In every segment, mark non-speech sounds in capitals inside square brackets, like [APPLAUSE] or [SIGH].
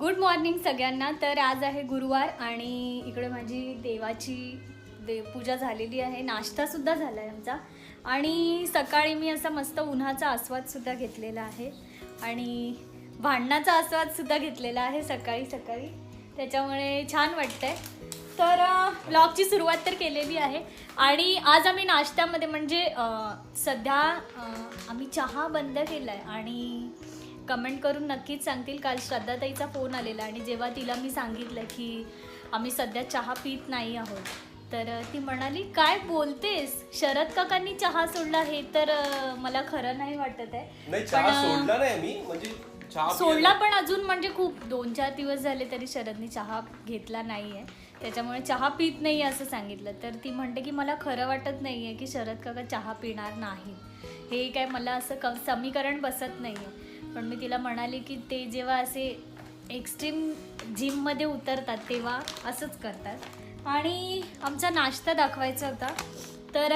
Good morning सगळ्यांना. तर आज आहे गुरुवार आणि इकडे माझी देवाची देवपूजा झालेली आहे. नाश्तासुद्धा झाला आहे आमचा. आणि सकाळी मी असा मस्त उन्हाचा आस्वादसुद्धा घेतलेला आहे. आणि भांडणाचा आस्वादसुद्धा घेतलेला आहे सकाळी सकाळी. त्याच्यामुळे छान वाटतंय. तर ब्लॉगची सुरुवात तर केलेली आहे. आणि आज आम्ही नाश्त्यामध्ये म्हणजे सध्या आम्ही चहा बंद केला आहे आणि कमेंट करून नक्कीच सांगतील. काल श्रद्धाताईचा फोन आलेला आणि जेव्हा तिला मी सांगितलं की आम्ही सध्या चहा पित नाही आहोत तर ती म्हणाली काय बोलतेस? शरद काकांनी चहा सोडला हे तर मला खरं नाही वाटत आहे. नाही चहा पण, म्हणजे चहा सोडला पण अजून म्हणजे खूप दोन चार दिवस झाले तरी शरदनी चहा घेतला नाही आहे त्याच्यामुळे चहा पित नाही असं सांगितलं. तर ती म्हणते की मला खरं वाटत नाही आहे की शरद काका चहा पिणार नाही हे काय मला असं क समीकरण बसत नाही आहे पण मी तिला म्हणाले की ते जेव्हा असे एक्स्ट्रीम जिममध्ये उतरतात तेव्हा असंच करतात. आणि आमचा नाश्ता दाखवायचा होता. तर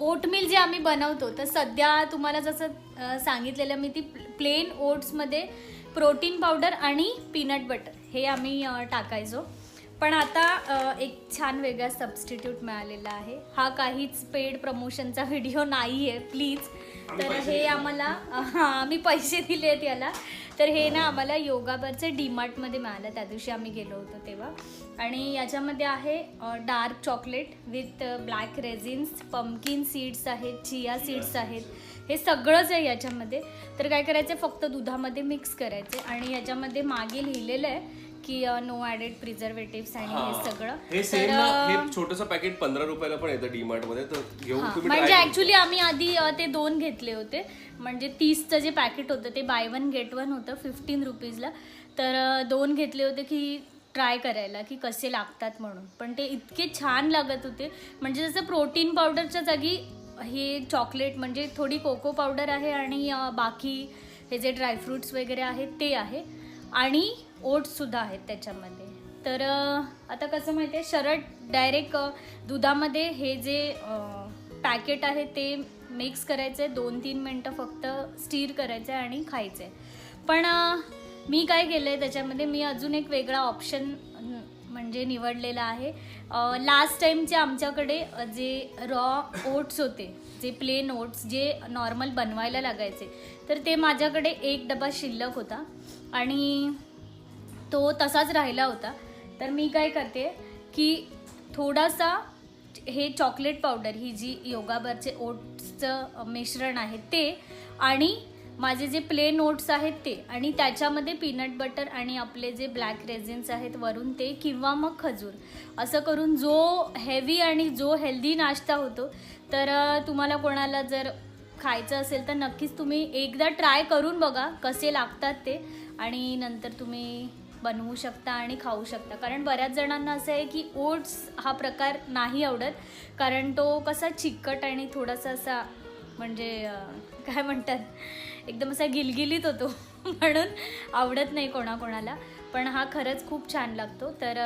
ओटमील जे आम्ही बनवतो तर सध्या तुम्हाला जसं सांगितलेलं मी ती प्लेन ओट्समध्ये प्रोटीन पावडर आणि पीनट बटर हे आम्ही टाकायचो. पण आता एक छान वेगळा सबस्टिट्यूट मिळालेला आहे. हा काहीच पेड प्रमोशनचा व्हिडिओ नाही आहे प्लीज तर हे आम्हाला हां आम्ही पैसे दिले आहेत याला. तर हे ना आम्हाला योगाबरचं डीमार्टमध्ये मिळालं त्या दिवशी आम्ही गेलो होतो तेव्हा. आणि याच्यामध्ये आहे dark chocolate with black raisins pumpkin seeds आहेत चिया सीड्स आहेत. हे सगळंच आहे याच्यामध्ये. तर काय करायचं फक्त दुधामध्ये मिक्स करायचे आणि याच्यामध्ये मागे लिहिलेलं आहे की नो ॲडेड प्रिझर्वेटिव्स आणि हे सगळं. हे सेम तर, ना हे छोटस पॅकेट पंधरा रुपयाला पण येतं डीमार्टमध्ये तर घेऊन हा, तुम्ही म्हणजे try ऍक्च्युली आम्ही आधी अ, ते दोन घेतले होते. म्हणजे तीसचं जे पॅकेट होतं ते बाय वन गेट वन होतं फिफ्टीन रुपीजला तर अ, दोन घेतले होते की ट्राय करायला की कसे लागतात म्हणून. पण ते इतके छान लागत होते. म्हणजे जसं प्रोटीन पावडरच्या जागी हे चॉकलेट म्हणजे थोडी कोको पावडर आहे आणि अ, बाकी हे जे ड्रायफ्रुट्स वगैरे आहेत ते आहे. आणि ओट्ससुद्धा आहेत त्याच्यामध्ये. तर आता कसं माहिती आहे शरद डायरेक्ट दुधामध्ये हे जे पॅकेट आहे ते मिक्स करायचं आहे दोन तीन मिनटं फक्त स्टीर करायचं आहे आणि खायचं. आहे पण मी काय केलं आहे त्याच्यामध्ये मी अजून एक वेगळा ऑप्शन म्हणजे निवडलेला आहे. लास्ट टाईमचे आमच्याकडे जे रॉ ओट्स होते जे प्लेन ओट्स जे नॉर्मल बनवायला लागायचे तर ते माझ्याकडे एक डबा शिल्लक होता. आणि तो तसाच राहिला होता. तर मी काय करते की थोडासा हे चॉकलेट पावडर ही जी योगाबरचे ओट्सचं मिश्रण आहे ते आणि माझे जे प्लेन ओट्स आहेत ते आणि त्याच्यामध्ये पीनट बटर आणि आपले जे ब्लॅक रेझिन्स आहेत वरून ते किंवा मग खजूर असं करून जो हेवी आणि जो हेल्दी नाश्ता होतो तर तुम्हाला कोणाला जर खायचं असेल तर नक्कीच तुम्ही एकदा ट्राय करून बघा कसे लागतात ते आणि नंतर तुम्ही बनवू शकता आणि खाऊ शकता. कारण बऱ्याच जणांना असं आहे की ओट्स हा प्रकार नाही आवडत. कारण तो कसा चिकट आणि थोडासा असा म्हणजे काय म्हणतात? एकदम असा गिलगिलीत होतो. [LAUGHS] म्हणून आवडत नाही कोणाकोणाला. पण हा खरंच खूप छान लागतो. तर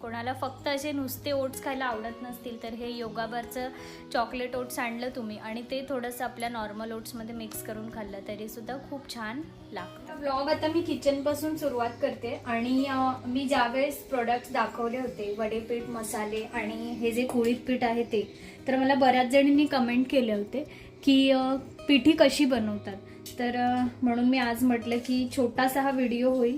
कोणाला फक्त असे नुसते ओट्स खायला आवडत नसतील तर हे योगाबारचं चॉकलेट ओट्स आणलं तुम्ही आणि ते थोडंसं आपल्या नॉर्मल ओट्समध्ये मिक्स करून खाल्लं तरीसुद्धा खूप छान लागतं. ब्लॉग आता मी किचनपासून सुरुवात करते आणि मी ज्यावेळेस प्रोडक्ट्स दाखवले होते वडेपीठ मसाले आणि हे जे कुळीत पीठ आहे ते तर मला बऱ्याच जणींनी कमेंट केले होते की पिठी कशी बनवतात? तर म्हणून मी आज म्हटलं की छोटासा हा व्हिडिओ होईल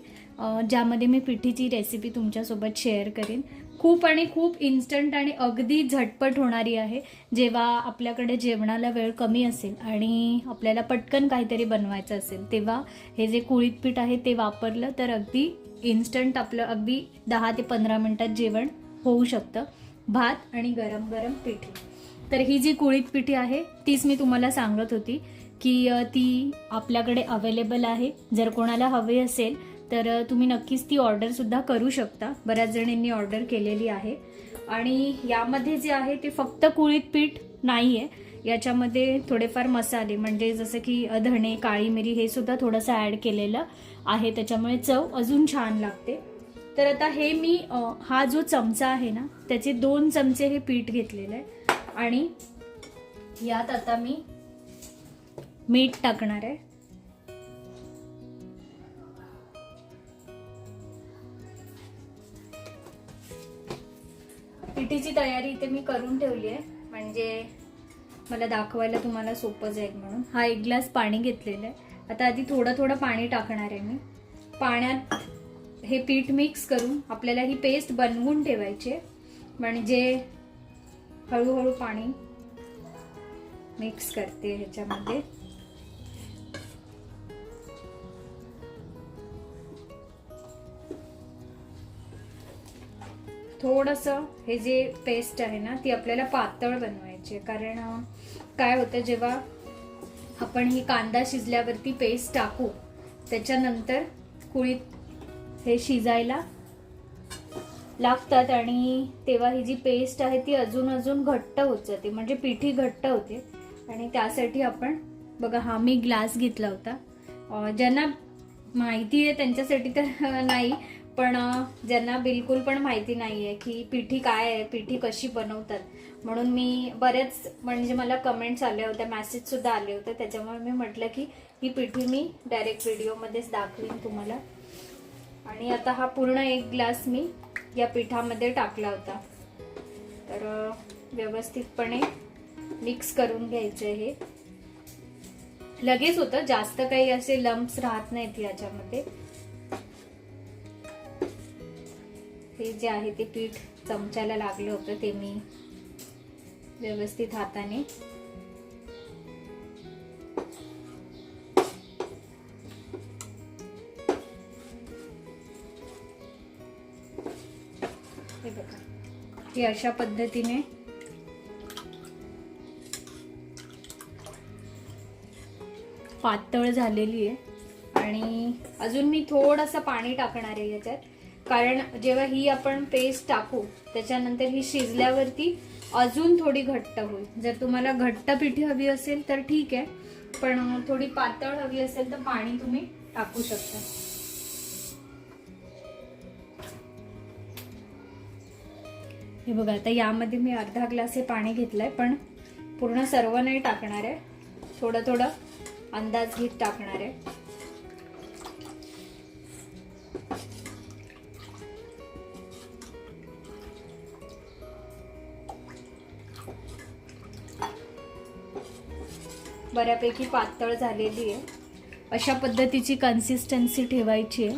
ज्यामध्ये मी पिठीची रेसिपी तुमच्यासोबत शेअर करेन. खूप आणि खूप इन्स्टंट आणि अगदी झटपट होणारी आहे. जेव्हा आपल्याकडे जेवणाला वेळ कमी असेल आणि आपल्याला पटकन काहीतरी बनवायचं असेल तेव्हा हे जे कुळीत पीठ आहे ते वापरलं तर अगदी इन्स्टंट आपलं अगदी दहा ते पंधरा मिनटात जेवण होऊ शकतं. भात आणि गरम गरम पिठी. तर ही जी कुळीत पिठी आहे तीच मी तुम्हाला सांगत होती. की ती आपल्याकडे अवेलेबल आहे. जर कोणाला हवे असेल तर तुम्ही नक्कीच ती ऑर्डरसुद्धा करू शकता. बऱ्याच जणींनी ऑर्डर केलेली आहे. आणि यामध्ये जे आहे ते फक्त कुळीत पीठ नाही आहे याच्यामध्ये थोडेफार मसाले म्हणजे जसं की अ, धणे काळी मिरी हे सुद्धा थोडंसं ॲड केलेलं आहे. त्याच्यामुळे चव अजून छान लागते. तर आता हे मी हा जो चमचा आहे ना त्याचे दोन चमचे हे पीठ घेतलेलं आहे. आणि यात आता मी मीठ टाकणार आहे. पिठीची तयारी इथे मी करून ठेवली आहे. म्हणजे मला दाखवायला तुम्हाला सोपं जाईल म्हणून. हा एक ग्लास पाणी घेतलेलं आहे. आता आधी थोडं थोडं पाणी टाकणार आहे मी. पाण्यात हे पीठ मिक्स करून आपल्याला ही पेस्ट बनवून ठेवायची म्हणजे हळूहळू पाणी मिक्स करते ह्याच्यामध्ये. थोडंसं हे जे पेस्ट आहे ना ती आपल्याला पातळ बनवायची आहे. कारण काय होतं जेव्हा आपण ही कांदा शिजल्यावरती पेस्ट टाकू त्याच्यानंतर कुळीत हे शिजायला लागतात आणि तेव्हा ही जी पेस्ट आहे ती अजून अजून घट्ट होत जाते. म्हणजे पिठी घट्ट होते. आणि त्यासाठी आपण बघा हा मी ग्लास घेतला होता. ज्यांना माहिती आहे त्यांच्यासाठी तर नाही. पण ज्यांना बिलकुल पण माहिती नाही आहे की पिठी काय आहे पिठी कशी बनवतात. म्हणून मी बऱ्याच म्हणजे मला कमेंट्स आल्या होत्या मॅसेजसुद्धा आले होते. त्याच्यामुळे मी म्हटलं की ही पिठी मी डायरेक्ट व्हिडिओमध्येच दाखवीन तुम्हाला. आणि आता हा पूर्ण एक ग्लास मी या पिठामध्ये टाकला होता. तर व्यवस्थितपणे मिक्स करून घ्यायचे हे. लगेच होतं जास्त काही असे लम्प्स राहत नाहीत याच्यामध्ये. ते जे आहे ते पीठ चमच्याला लागलं होतं ते मी व्यवस्थित हाताने हे बघा. अशा पद्धतीने पातळ झालेली आहे. आणि अजून मी थोडंसं पाणी टाकणार आहे याच्यात. कारण जेव्हा ही आपण पेस्ट टाकू त्याच्यानंतर ही शिजल्यावरती अजून थोडी घट्ट होईल. जर तुम्हाला घट्ट पिठी हवी असेल तर ठीक आहे पण थोडी पातळ हवी असेल तर पाणी तुम्ही टाकू शकता. हे बघा आता यामध्ये मी अर्धा ग्लास हे पाणी घेतलंय पण पूर्ण सर्व नाही टाकणार आहे. थोडं थोडं अंदाज घेत टाकणार आहे. बऱ्यापैकी पातळ झालेली आहे. अशा पद्धतीची कन्सिस्टन्सी ठेवायची आहे.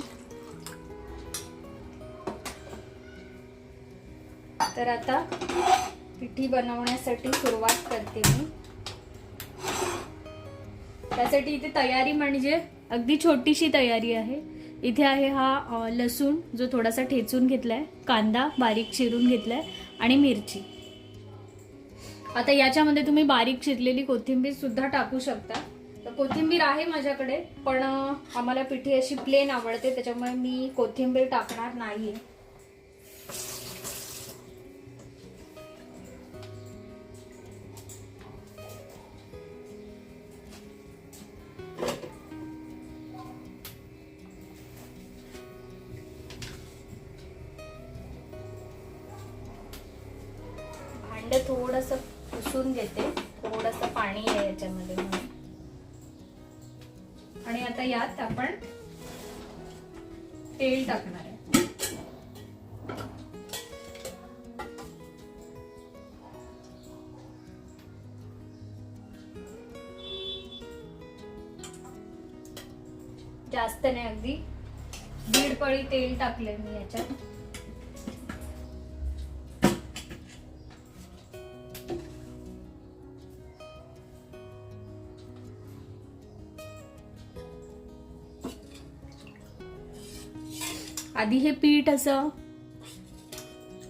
तर आता पिठी बनवण्यासाठी सुरुवात करते मी. त्यासाठी इथे तयारी म्हणजे अगदी छोटीशी तयारी आहे. इथे आहे हा लसूण जो थोडासा ठेचून घेतलाय कांदा बारीक चिरून घेतलाय आणि मिरची. आता याच्यामध्ये तुम्ही बारीक चिरलेली कोथिंबीर सुद्धा टाकू शकता. तर कोथिंबीर आहे माझ्याकडे पण आम्हाला पिठी अशी प्लेन आवडते त्याच्यामुळे मी कोथिंबीर टाकणार नाही थोडस पुसून घेते. थोडस पाणी आहे याच्यामध्ये म्हणून. आणि आता यात आपण तेल टाकणार आहे. जास्त नाही अगदी दीड पळी तेल टाकले मी याच्यात. आधी हे पीठ असं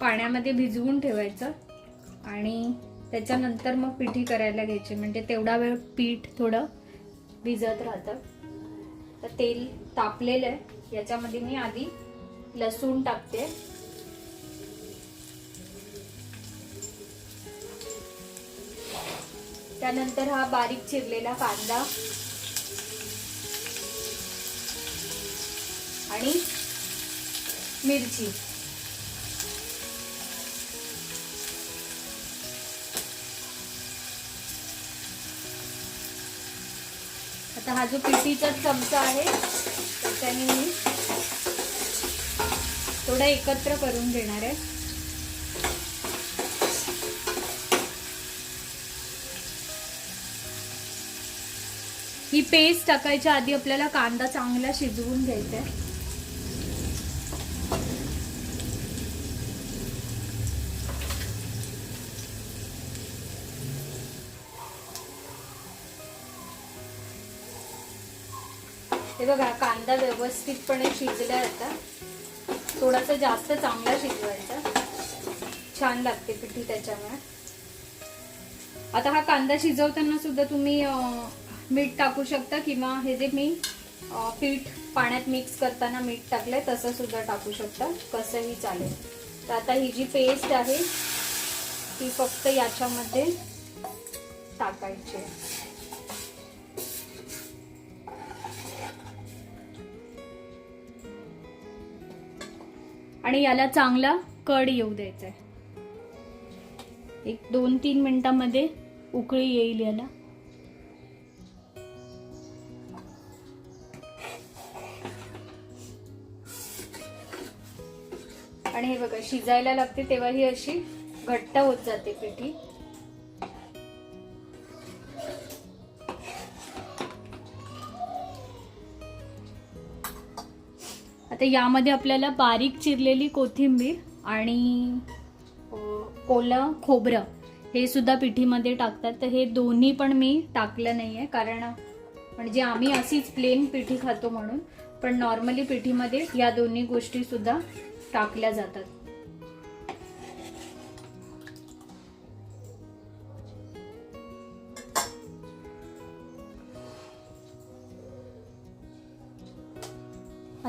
पाण्यामध्ये भिजवून ठेवायचं आणि त्याच्यानंतर मग पिठी करायला घ्यायची. म्हणजे तेवढा वेळ पीठ थोडं भिजत राहतं. तर तेल तापलेलं आहे. याच्यामध्ये मी आधी लसूण टाकते. त्यानंतर हा बारीक चिरलेला कांदा आणि मिरची. आता हा जो पिठीचा चमचा आहे त्याने मी थोडा एकत्र करून देणार आहे. ही पेस्ट टाकायच्या आधी आपल्याला कांदा चांगला शिजवून घ्यायचा आहे. बघा कांदा व्यवस्थितपणे शिजला आता. थोडासा जास्त चांगला शिजवायचा. छान लागते पिठी त्याच्यामुळे. आता हा कांदा शिजवताना सुद्धा तुम्ही मीठ टाकू शकता किंवा हे जे मी पीठ पाण्यात मिक्स करताना मीठ टाकलंय तसं सुद्धा टाकू शकता. कसंही चालेल. तर आता ही जी पेस्ट आहे ती फक्त याच्यामध्ये टाकायची आणि याला चांगला कड येऊ द्यायचा आहे एक दोन तीन मिनिटांमध्ये उकळी येईल याला. आणि हे बघा शिजायला लागते तेव्हा ही अशी घट्ट होत जाते पिठी. आता यामध्ये आपल्याला बारीक चिरलेली कोथिंबीर आणि अ, ओलं खोबरं हे सुद्धा पिठीमध्ये टाकतात. तर हे दोन्ही पण मी टाकलं नाही आहे कारण म्हणजे आम्ही अशीच प्लेन पिठी खातो म्हणून. पण नॉर्मली पिठीमध्ये या दोन्ही गोष्टीसुद्धा टाकल्या जातात.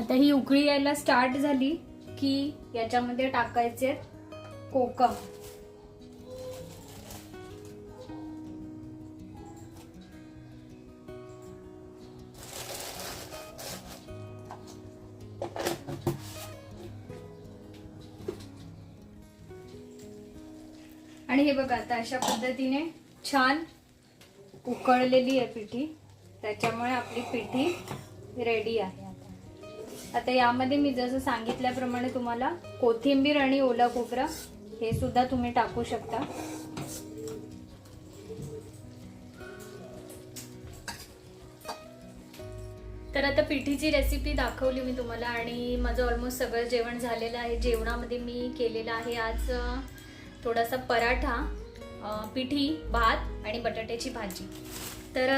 आता ही उकळी यायला स्टार्ट झाली की याच्यामध्ये टाकायचे कोकम. आणि हे बघा आता अशा पद्धतीने छान उकळलेली आहे पिठी. त्याच्यामुळे आपली पिठी रेडी आहे. आता यामध्ये मी जसं सांगितल्याप्रमाणे तुम्हाला कोथिंबीर आणि ओला खोबरा हे सुद्धा तुम्ही टाकू शकता. तर आता पिठीची रेसिपी दाखवली मी तुम्हाला आणि माझं ऑलमोस्ट सगळं जेवण झालेलं आहे. जेवणामध्ये मी केलेलं आहे आज थोडासा पराठा पिठी भात आणि बटाट्याची भाजी. तर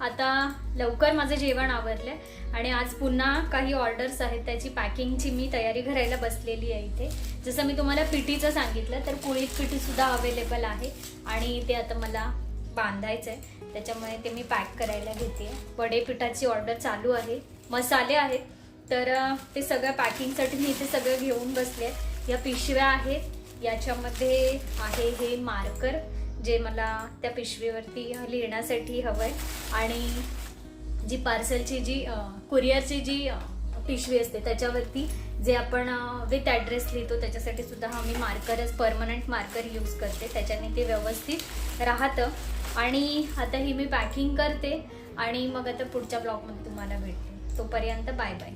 आता लवकर माझं जेवण आवरलंय. आणि आज पुन्हा काही ऑर्डर्स आहेत त्याची पॅकिंगची मी तयारी करायला बसलेली आहे इथे. जसं मी तुम्हाला पिठीचं सांगितलं तर कुळीत पिठीसुद्धा अवेलेबल आहे. आणि ते आता मला बांधायचं आहे त्याच्यामुळे ते मी पॅक करायला घेते. वडे पिठाची ऑर्डर चालू आहे. मसाले आहेत. तर ते सगळं पॅकिंगसाठी मी इथे सगळं घेऊन बसले या पिशव्या आहेत. याच्यामध्ये आहे हे मार्कर जे मला त्या पिशवीवरती लिहिण्यासाठी हवं आहे आणि जी पार्सलची जी कुरिअरची जी पिशवी असते त्याच्यावरती जे आपण विथ ॲड्रेस लिहितो त्याच्यासाठी सुद्धा हा मी मार्करच परमनंट मार्कर यूज करते. त्याच्याने ते व्यवस्थित राहतं. आणि आता ही मी पॅकिंग करते आणि मग आता पुढच्या ब्लॉगमध्ये तुम्हाला भेटते. तोपर्यंत बाय बाय